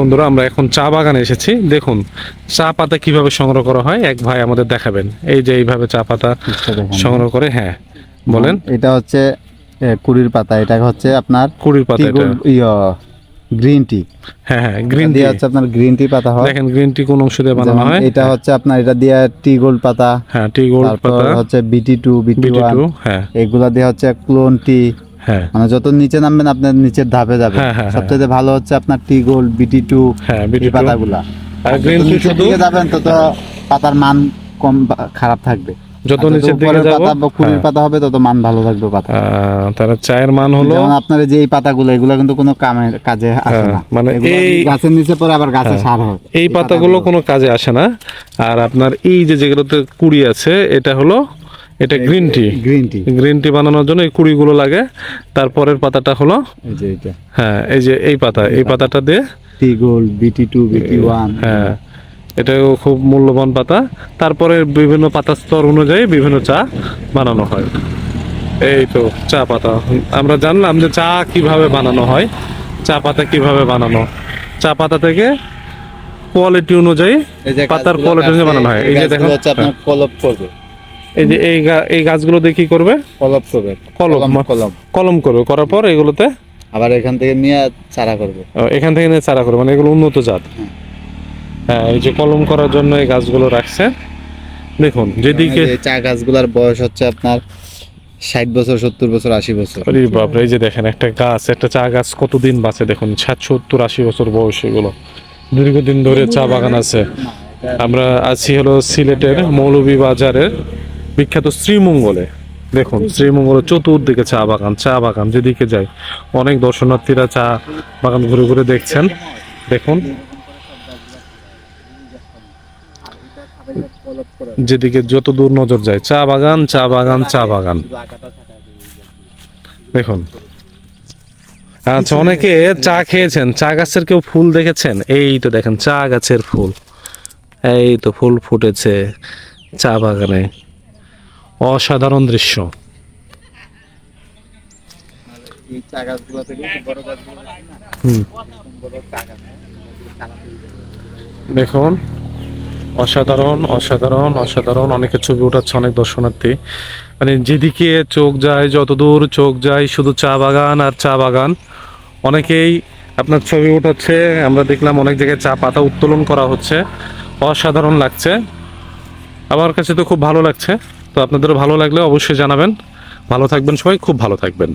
বন্ধুরা আমরা এখন চা বাগানে এসেছি। দেখুন চা পাতা কীভাবে সংগ্রহ করা হয় এক ভাই আমাদের দেখাবেন। এই যে এইভাবে চা পাতা সংগ্রহ করে হ্যাঁ বলেন। এটা হচ্ছে কুড়ির পাতা এটা হচ্ছে আপনার কুড়ির পাতা গ্রিন টি। হ্যাঁ হ্যাঁ গ্রিন দিয়ে হচ্ছে আপনার গ্রিন টি পাতা হয়। দেখেন গ্রিন টি কোন অংশ দিয়ে বানানো হয়? এটা হচ্ছে আপনার এটা দিয়ে টি গোল্ড পাতা। হ্যাঁ টি গোল্ড পাতা। হচ্ছে বিটি টু বিটি ওয়ান। হ্যাঁ। এগুলা দিয়ে হচ্ছে ক্লোন টি হ্যাঁ মানে যত নিচে নামবেন আপনার নিচের ধাপে যাবে। হ্যাঁ, হ্যাঁ, হ্যাঁ। সবচেয়ে ভালো হচ্ছে আপনার টি গোল্ড বিটি টু হ্যাঁ পাতাগুলা। আর গ্রিন টি শুধু যাবেন তত পাতার মান কম খারাপ থাকবে। যত নিচের দিকে যাব? পাতা কুড়ির হ্যাঁ। পাতা হবে তত মান ভালো থাকবে পাতা তার চায়ের মান হলো? আপনার যে এই পাতাগুলো এগুলো কিন্তু কোনো কামের কাজে আসে হ্যাঁ, না। মানে এই- গাছের নিচে পরে আবার গাছে সার হয়। এই পাতাগুলো। কোনো কাজে আসে না। আর আপনার এই যে যেগুলোতে কুড়ি আছে এটা হলো এটা green tea green tea green tea বানানোর জন্য এই কুড়িগুলো লাগে। তারপরের পাতাটা হলো এই যে এটা হ্যাঁ এই যে এই পাতা। এই পাতাটা দিয়ে tea gold BT two BT one হ্যাঁ। এটাও খুব মূল্যবান পাতা। তারপরে বিভিন্ন পাতা স্তর অনুযায়ী বিভিন্ন চা বানানো হয়। এই তো চা পাতা। আমরা জানলাম যে চা কীভাবে বানানো হয় চা পাতা কীভাবে বানানো। চা পাতা থেকে কোয়ালিটি অনুযায়ী পাতার কোয়ালিটি অনুযায়ী বানানো হয়। এই যে আপনার কলপ করবে এই যে এই এই গাছগুলো দিয়ে কি করবে? কলপ করবে। কলম কলম কলম। কলম করবে। করার পর এগুলোতে? আবার এখান থেকে নিয়ে চারা করবে। এখান থেকে নিয়ে চারা করবে মানে এগুলো উন্নত জাত। হ্যাঁ। এই যে কলম করার জন্য এই গাছগুলো রাখছে। দেখুন যেদিকে মানে চা গাছগুলোর বয়স হচ্ছে আপনার ষাট বছর সত্তর বছর আশি বছর। আরে বাপরে এই যে দেখেন একটা গাছ একটা চা গাছ কতদিন বাঁচে দেখুন ষাট সত্তর আশি বছর বয়স এগুলো। দীর্ঘদিন ধরে চা বাগান আছে। আমরা আছি হলো সিলেটের মৌলভীবাজারের বিখ্যাত শ্রীমঙ্গলে। দেখুন শ্রীমঙ্গলের চতুর্দিকে চা বাগান চা বাগান যেদিকে যায় অনেক দর্শনার্থীরা চা বাগান ঘুরে ঘুরে দেখছেন। দেখুন। যেদিকে যত দূর নজর যায় চা বাগান চা বাগান চা বাগান। দেখুন। আচ্ছা অনেকে চা খেয়েছেন চা গাছের কেউ ফুল দেখেছেন? এই তো দেখেন চা গাছের ফুল। এই তো ফুল ফুটেছে চা বাগানে। অসাধারণ দৃশ্য। দেখুন, অসাধারণ অসাধারণ অসাধারণ, অনেকে ছবি উঠাচ্ছে, অনেক দর্শনার্থী। মানে যেদিকে চোখ যায়, যতদূর চোখ যায়, শুধু চা বাগান আর চা বাগান। অনেকেই আপনার ছবি উঠাচ্ছে, আমরা দেখলাম অনেক জায়গায় চা পাতা উত্তোলন করা হচ্ছে। অসাধারণ লাগছে। আমার কাছে তো খুব ভালো লাগছে। তো আপনাদেরও ভালো লাগলে অবশ্যই জানাবেন। ভালো থাকবেন সবাই খুব ভালো থাকবেন।